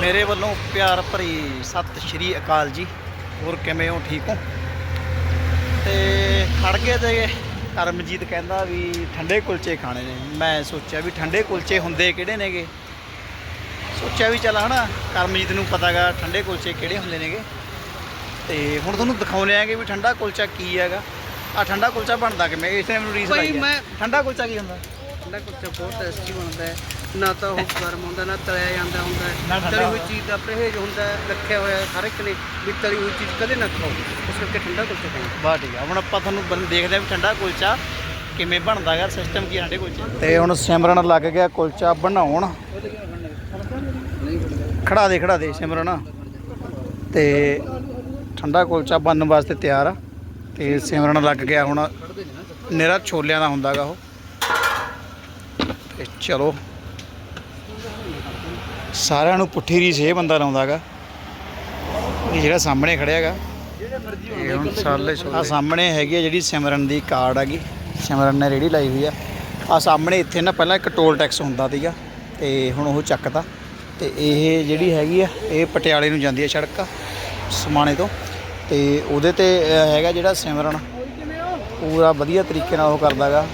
ਮੇਰੇ ਵੱਲੋਂ ਪਿਆਰ ਭਰੀ ਸਤਿ ਸ਼੍ਰੀ ਅਕਾਲ ਜੀ। ਹੋਰ ਕਿਵੇਂ ਹੋ? ਠੀਕ ਹੋ? ਤੇ ਖੜ ਗਏ ਤੇ ਕਰਮਜੀਤ ਕਹਿੰਦਾ ਵੀ ਠੰਡੇ ਕੁਲਚੇ ਖਾਣੇ ਨੇ। ਮੈਂ ਸੋਚਿਆ ਵੀ ਠੰਡੇ ਕੁਲਚੇ ਹੁੰਦੇ ਕਿਹੜੇ ਨੇਗੇ? ਸੋਚਿਆ ਵੀ ਚੱਲ ਹਨਾ ਕਰਮਜੀਤ ਨੂੰ ਪਤਾਗਾ ਠੰਡੇ ਕੁਲਚੇ ਕਿਹੜੇ ਹੁੰਦੇ ਨੇਗੇ। ਤੇ ਹੁਣ ਤੁਹਾਨੂੰ ਦਿਖਾਉਣੇ ਆਗੇ ਵੀ ਠੰਡਾ ਕੁਲਚਾ ਕੀ ਹੈਗਾ। ਆ ਠੰਡਾ ਕੁਲਚਾ ਬਣਦਾ ਕਿਵੇਂ? ਇਸ ਨੇ ਮੈਨੂੰ ਰੀਸ ਲਾਈ ਹੈ। ਮੈਂ- ਠੰਡਾ ਕੁਲਚਾ ਕੀ ਹੁੰਦਾ? ਠੰਡਾ ਕੁਲਚਾ ਬਹੁਤ ਟੇਸਟੀ ਬਣਦਾ ਹੈ। ਨਾ ਤਾਂ ਉਹ ਗਰਮ ਹੁੰਦਾ ਨਾ ਤਲਿਆ ਜਾਂਦਾ ਹੁੰਦਾ। ਤਲੀ ਹੋਈ। ਚੀਜ਼ ਦਾ ਪਰਹੇਜ਼ ਹੁੰਦਾ ਹੈ ਰੱਖਿਆ ਹੋਇਆ ਹਰ ਇੱਕ ਨੇ ਵੀ ਤਲੀ ਹੋਈ ਚੀਜ਼ ਕਦੇ ਨਾ ਖਾਓ। ਇਸ ਕਰਕੇ ਠੰਡਾ ਕੁਲਚਾ ਖਾਓ। ਬਾ ਠੀਕ ਆ। ਹੁਣ ਆਪਾਂ ਤੁਹਾਨੂੰ ਬਣ ਦੇਖਦੇ ਆ ਵੀ ਠੰਡਾ ਕੁਲਚਾ ਕਿਵੇਂ ਬਣਦਾ ਹੈਗਾ ਸਿਸਟਮ ਕੀ ਠੰਡੇ ਕੁਲਚੇ ਤੇ ਹੁਣ ਸਿਮਰਨ ਲੱਗ ਗਿਆ ਕੁਲਚਾ ਬਣਾਉਣ। ਖੜਾ ਦੇ ਖੜਾ ਦੇ ਸਿਮਰਨ। ਤੇ ਠੰਡਾ ਕੁਲਚਾ ਬਣਨ ਵਾਸਤੇ ਤਿਆਰ ਆ। ਤੇ ਸਿਮਰਨ ਲੱਗ ਗਿਆ ਹੁਣ। ਨਿਹਰਾ ਛੋਲਿਆਂ ਦਾ ਹੁੰਦਾਗਾ ਉਹ। ਤੇ ਚਲੋ। ਸਾਰਿਆਂ ਨੂੰ ਪੁੱਠੀ ਰੀਸ ਇਹ ਬੰਦਾ ਲਾਉਂਦਾਗਾ ਇਹ ਜਿਹੜਾ ਸਾਹਮਣੇ ਖੜਿਆ ਹੈਗਾ ਇਹ ਹੁਣ ਸਾਲੇ ਆ ਸਾਹਮਣੇ ਹੈਗੀ ਆ ਜਿਹੜੀ ਸਿਮਰਨ ਦੀ ਕਾਰਡ ਹੈਗੀ ਸਿਮਰਨ ਨੇ ਰੇੜੀ ਲਾਈ ਹੋਈ ਆ। ਆ ਸਾਹਮਣੇ ਇੱਥੇ ਨਾ ਪਹਿਲਾਂ ਇੱਕ ਟੋਲ ਟੈਕਸ ਹੁੰਦਾ ਸੀਗਾ ਤੇ ਹੁਣ ਉਹ ਚੱਕਤਾ ਤੇ ਇਹ ਜਿਹੜੀ ਹੈਗੀ ਆ ਇਹ ਪਟਿਆਲੇ ਨੂੰ ਜਾਂਦੀ ਆ ਸੜਕ ਸਮਾਣੇ ਤੋਂ। ਤੇ ਉਹਦੇ ਤੇ ਹੈਗਾ ਜਿਹੜਾ ਸਿਮਰਨ। ਪੂਰਾ ਵਧੀਆ ਤਰੀਕੇ ਨਾਲ ਉਹ ਕਰਦਾਗਾ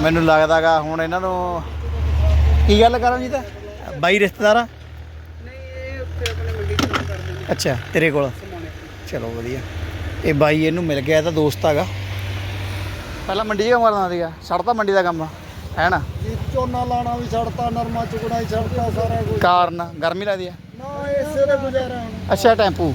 ਮੈਨੂੰ ਲੱਗਦਾਗਾ ਹੁਣ ਇਹਨਾਂ ਨੂੰ ਕੀ ਗੱਲ ਕਰਾਂ ਜੀ ਤਾਂ? ਬਾਈ ਰਿਸ਼ਤੇਦਾਰ ਆ? ਅੱਛਾ ਤੇਰੇ ਕੋਲ। ਚਲੋ ਵਧੀਆ। ਇਹ ਬਾਈ ਇਹਨੂੰ ਮਿਲ ਗਿਆ ਤਾਂ ਦੋਸਤ ਹੈਗਾ। ਪਹਿਲਾਂ ਮੰਡੀ ਕੰਮ ਕਰਦਾ ਸੀਗਾ ਛੱਡਤਾ ਮੰਡੀ ਦਾ ਕੰਮ ਹੈ ਨਾ? ਜੀ ਝੋਨਾ ਲਾਣਾ ਵੀ ਛੱਡਤਾ ਨਰਮਾ ਚੁਗਣਾ ਹੀ ਛੱਡਤਾ ਸਾਰਾ ਕੁਝ ਕਾਰਨ ਗਰਮੀ ਲੱਗਦੀ ਆ। ਨਾ ਇਸੇ ਦੇ ਗੁਜ਼ਾਰਾ ਅੱਛਾ ਟੈਂਪੂ।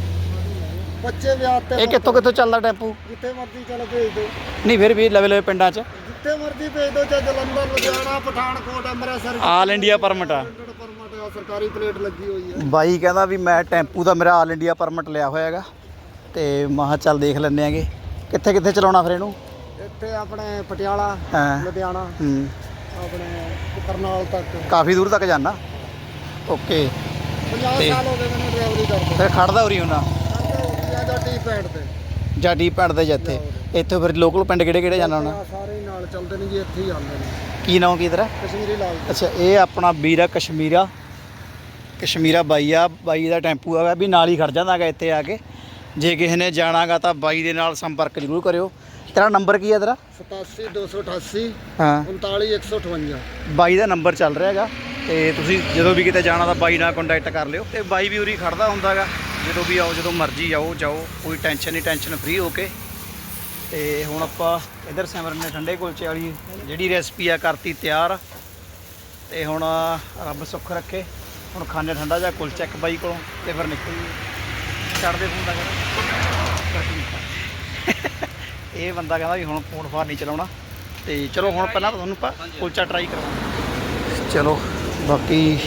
ਬੱਚੇ ਵਿਆਹ ਤੇ ਇਹ ਕਿੱਥੋਂ ਕਿੱਥੋਂ ਚੱਲਦਾ ਟੈਂਪੂ? ਜਿੱਥੇ ਮਰਜ਼ੀ ਚਲੋ ਭੇਜ ਦਿਓ। ਨਹੀਂ ਫਿਰ ਵੀ ਲਵੇ ਲਵੇ ਪਿੰਡਾਂ 'ਚ। ਜਿੱਥੇ ਮਰਜ਼ੀ ਭੇਜ ਦਿਓ ਚਾਹੇ Jalandhar Ludhiana Pathankot Amritsar. All India permit ਆ। ਪਰਮਿਟ ਆ ਸਰਕਾਰੀ ਪਲੇਟ ਲੱਗੀ ਹੋਈ ਹੈ ਬਾਈ ਕਹਿੰਦਾ ਵੀ ਮੈਂ ਟੈਂਪੂ ਦਾ ਮੇਰਾ ਆਲ ਇੰਡੀਆ ਪਰਮਿਟ ਲਿਆ ਹੋਇਆ ਹੈਗਾ। ਤੇ ਮਹਾ ਚੱਲ ਦੇਖ ਲੈਂਦੇ ਆਂਗੇ। ਕਿੱਥੇ ਕਿੱਥੇ ਚਲਾਉਣਾ ਫਿਰ ਇਹਨੂੰ? ਇੱਥੇ ਆਪਣੇ ਪਟਿਆਲਾ ਹਾਂ। ਲੁਧਿਆਣਾ ਹੂੰ। ਆਪਣੇ ਕਰਨਾਲ ਤੱਕ। ਕਾਫੀ ਦੂਰ ਤੱਕ ਜਾਣਾ? ਓਕੇ। 50 ਤੇ- ਸਾਲ ਹੋ ਗਏ ਮੈਨੂੰ ਡਰਾਈਵਰੀ ਕਰਦੇ। ਫਿਰ ਖੜਦਾ ਉਰੀ ਹੁੰਦਾ ਕਰਦੇ ਜਾਂ ਟੀ ਪੈਡ ਤੇ ਦੇ ਜਿੱਥੇ। ਇੱਥੇ ਫਿਰ ਲੋਕਲ ਪਿੰਡ ਕਿਹੜੇ ਕਿਹੜੇ ਜਾਣਾ ਹੋਣਾ? ਆਹ ਸਾਰੇ ਹੀ ਨਾਲ ਚੱਲਦੇ ਨੇ ਜੀ ਇੱਥੇ ਹੀ ਆਉਂਦੇ ਨੇ। ਕੀ ਨਾਮ ਕੀ ਤੇਰਾ? ਕਸ਼ਮੀਰੀ ਲਾਲ ਅੱਛਾ ਇਹ ਆਪਣਾ ਵੀਰਾ ਕਸ਼ਮੀਰਾ। ਕਸ਼ਮੀਰਾ ਬਾਈ ਆ ਬਾਈ ਦਾ ਟੈਂਪੂ ਹੈਗਾ ਵੀ ਨਾਲ ਹੀ ਖੜ ਜਾਂਦਾਗਾ ਇੱਥੇ ਆ ਕੇ। ਜੇ ਕਿਸੇ ਨੇ ਜਾਣਾਗਾ ਤਾਂ ਬਾਈ ਦੇ ਨਾਲ ਸੰਪਰਕ ਜ਼ਰੂਰ ਕਰਿਓ। ਤੇਰਾ ਨੰਬਰ ਕੀ ਹੈ ਤੇਰਾ? 87288 ਹਾਂ। 39158 ਬਾਈ ਦਾ ਨੰਬਰ ਚੱਲ ਰਿਹਾ ਹੈਗਾ ਤੇ ਤੁਸੀਂ ਜਦੋਂ ਵੀ ਕਿਤੇ ਜਾਣਾ ਤਾਂ ਬਾਈ ਨਾਲ ਕੰਟੈਕਟ ਕਰ ਲਿਓ। ਤੇ ਬਾਈ ਵੀ ਉਰੀ ਖੜਦਾ ਹੁੰਦਾਗਾ। ਜਦੋਂ ਵੀ ਆਓ, ਜਦੋਂ ਮਰਜ਼ੀ ਆਓ, ਜਾਓ, ਕੋਈ ਟੈਨਸ਼ਨ ਨਹੀਂ ਟੈਨਸ਼ਨ ਫ੍ਰੀ ਹੋ ਕੇ। ਤੇ ਹੁਣ ਆਪਾਂ ਇਧਰ ਸਿਮਰਨ ਨੇ ਠੰਡੇ ਕੁਲਚੇ ਵਾਲੀ ਜਿਹੜੀ ਰੈਸਪੀ ਆ, ਕਰਤੀ ਤਿਆਰ। ਤੇ ਹੁਣ ਰੱਬ ਸੁੱਖ ਰੱਖੇ। ਹੁਣ ਖਾਣੇ ਠੰਡਾ ਜਿਹਾ ਕੁਲਚਾ ਇੱਕ ਬਾਈ ਕੋਲੋਂ, ਤੇ ਫਿਰ ਨਿਕਲ। ਛੱਡਦੇ ਫੋਨ ਦਾ ਕਹਿੰਦਾ, ਇਹ ਬੰਦਾ ਕਹਿੰਦਾ ਵੀ ਹੁਣ ਫੋਨ ਫਾਰ ਨਹੀਂ ਚਲਾਉਣਾ। ਤੇ ਚਲੋ ਹੁਣ ਪਹਿਲਾਂ ਤੁਹਾਨੂੰ ਆਪਾਂ ਕੁਲਚਾ ਟਰਾਈ ਕਰਾਂਗੇ। ਚਲੋ, ਬਾਕੀ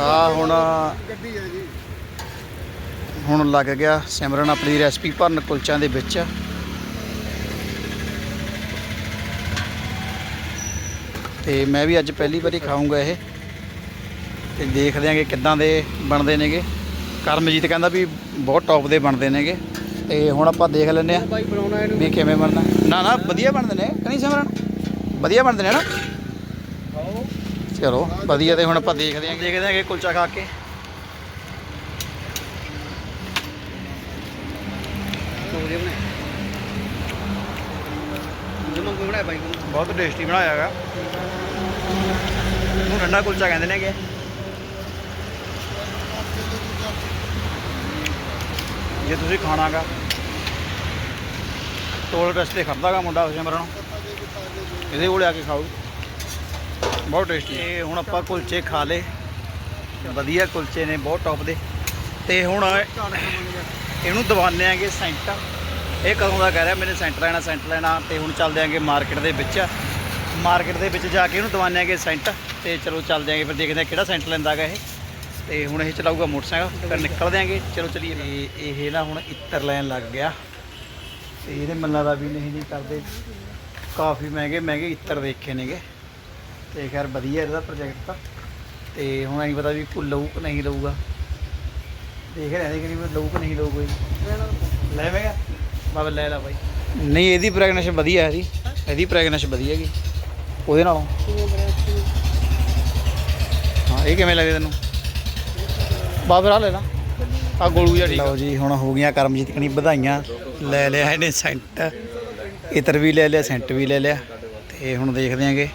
ਆ ਹੁਣ ਗੱਡੀ ਹੈ ਜੀ ਹੁਣ ਲੱਗ ਗਿਆ ਸਿਮਰਨ ਆਪਣੀ ਰੈਸਪੀ ਭਰਨ ਕੁਲਚਿਆਂ ਦੇ ਵਿੱਚ। ਤੇ ਮੈਂ ਵੀ ਅੱਜ ਪਹਿਲੀ ਵਾਰੀ ਖਾਊਂਗਾ ਇਹ। ਤੇ ਦੇਖਦੇ ਆਂਗੇ ਕਿੱਦਾਂ ਦੇ ਬਣਦੇ ਨੇਗੇ। ਕਰਮਜੀਤ ਕਹਿੰਦਾ ਵੀ ਬਹੁਤ ਟੌਪ ਦੇ ਬਣਦੇ ਨੇਗੇ। ਤੇ ਹੁਣ ਆਪਾਂ ਦੇਖ ਲੈਂਦੇ ਆ ਵੀ ਕਿਵੇਂ ਬਣਦਾ। ਨਾ ਨਾ ਵਧੀਆ ਬਣਦੇ ਨੇ। ਕਣੀ ਸਿਮਰਨ? ਵਧੀਆ ਬਣਦੇ ਨੇ ਨਾ? ਚਲੋ ਵਧੀਆ ਤੇ ਹੁਣ ਆਪਾਂ ਦੇਖਦੇ ਆਂ ਦੇਖਦੇ ਆਂਗੇ ਕੁਲਚਾ ਖਾ ਕੇ। ਹੋ ਜੇ ਬਣੇ ਬਣਾਇਆ ਬਾਈ ਬਹੁਤ ਟੇਸਟੀ ਬਣਾਇਆ ਹੈਗਾ। ਇਹਨੂੰ ਠੰਡਾ ਕੁਲਚਾ ਕਹਿੰਦੇ ਨੇਗੇ ਜੇ ਤੁਸੀਂ ਖਾਣਾਗਾ। ਟੋਲ ਰਸਤੇ ਖੜਦਾਗਾ ਮੁੰਡਾ ਸਿਮਰਨ ਇਹਦੇ ਕੋਲ ਆ ਕੇ ਖਾਓ। ਬਹੁਤ ਟੇਸਟੀ ਇਹ ਹੁਣ ਆਪਾਂ ਕੁਲਚੇ ਖਾ ਲੇ ਵਧੀਆ ਕੁਲਚੇ ਨੇ, ਬਹੁਤ ਟੌਪ ਦੇ। ਤੇ ਹੁਣ ਇਹਨੂੰ ਦਵਾਨੇ ਆਂਗੇ ਸੈਂਟ ਇਹ ਕਦੋਂ ਦਾ ਕਹਿ ਰਿਹਾ, ਮੈਨੇ ਸੈਂਟ ਲੈਣਾ, ਸੈਂਟਰ ਲੈਣਾ ਤੇ ਹੁਣ ਚੱਲਦੇ ਆਂਗੇ ਮਾਰਕੀਟ ਦੇ ਵਿੱਚ। ਮਾਰਕੀਟ ਦੇ ਵਿੱਚ ਜਾ ਕੇ ਇਹਨੂੰ ਦਵਾਨੇ ਆਂਗੇ ਸੈਂਟ ਤੇ ਚਲੋ ਚੱਲਦੇ ਆਂਗੇ, ਫਿਰ ਦੇਖਦੇ ਆ ਕਿਹੜਾ ਸੈਂਟਰ ਲੈਂਦਾਗਾ ਇਹ। ਤੇ ਹੁਣ ਇਹ ਚਲਾਊਗਾ ਮੋਟਰਸਾਈਕਲ, ਫਿਰ ਨਿਕਲਦੇ ਆਂਗੇ, ਚਲੋ ਚਲੀਏ ਇਹ ਇਹ ਨਾ ਹੁਣ ਇੱਤਰ ਲੈਣ ਲੱਗ ਗਿਆ। ਤੇ ਇਹਦੇ ਮੱਲਾਂ ਦਾ ਵੀ ਨਹੀਂ ਨਹੀਂ ਕਰਦੇ। ਕਾਫੀ ਮਹਿੰਗੇ ਮਹਿੰਗੇ ਇੱਤਰ ਦੇਖੇ ਨੇਗੇ। ਤੇ ਖੈਰ ਵਧੀਆ ਇਹਦਾ ਪ੍ਰੋਜੈਕਟ ਤਾਂ। ਤੇ ਹੁਣ ਨਹੀਂ ਪਤਾ ਵੀ ਕੋਈ ਲਊ ਕਿ ਨਹੀਂ ਲਊਗਾ। ਦੇਖ ਰਹੇ ਨੇ ਕਿ ਨਹੀਂ ਲਊ ਕਿ ਨਹੀਂ ਲਊ ਕੋਈ। ਲੈਵੇਂਗਾ ਬਾਬਾ ਲੈ ਲੈ ਬਾਈ। ਨਹੀਂ ਇਹਦੀ ਪ੍ਰੈਗਨੈਂਸ ਵਧੀਆ ਹੈ ਜੀ ਇਹਦੀ ਪ੍ਰੈਗਨੈਂਸ ਵਧੀਆ ਹੈਗੀ। ਉਹਦੇ ਨਾਲੋਂ। ਹਾਂ ਇਹ ਕਿਵੇਂ ਲੱਗੇ ਤੈਨੂੰ? ਬਾਬਰ ਆ ਲੈ ਲਾ। ਆ ਗੋਲੂ ਜਿਹਾ ਠੀਕ ਲਓ ਜੀ ਹੁਣ ਹੋ ਗਈਆਂ ਕਰਮਜੀਤ ਕਣੀ ਵਧਾਈਆਂ। ਲੈ ਲਿਆ ਇਹਨੇ ਸੈਂਟ। ਇਤਰ ਵੀ ਲੈ ਲਿਆ ਸੈਂਟ ਵੀ ਲੈ ਲਿਆ। ਤੇ ਹੁਣ ਦੇਖਦੇ ਆਂਗੇ।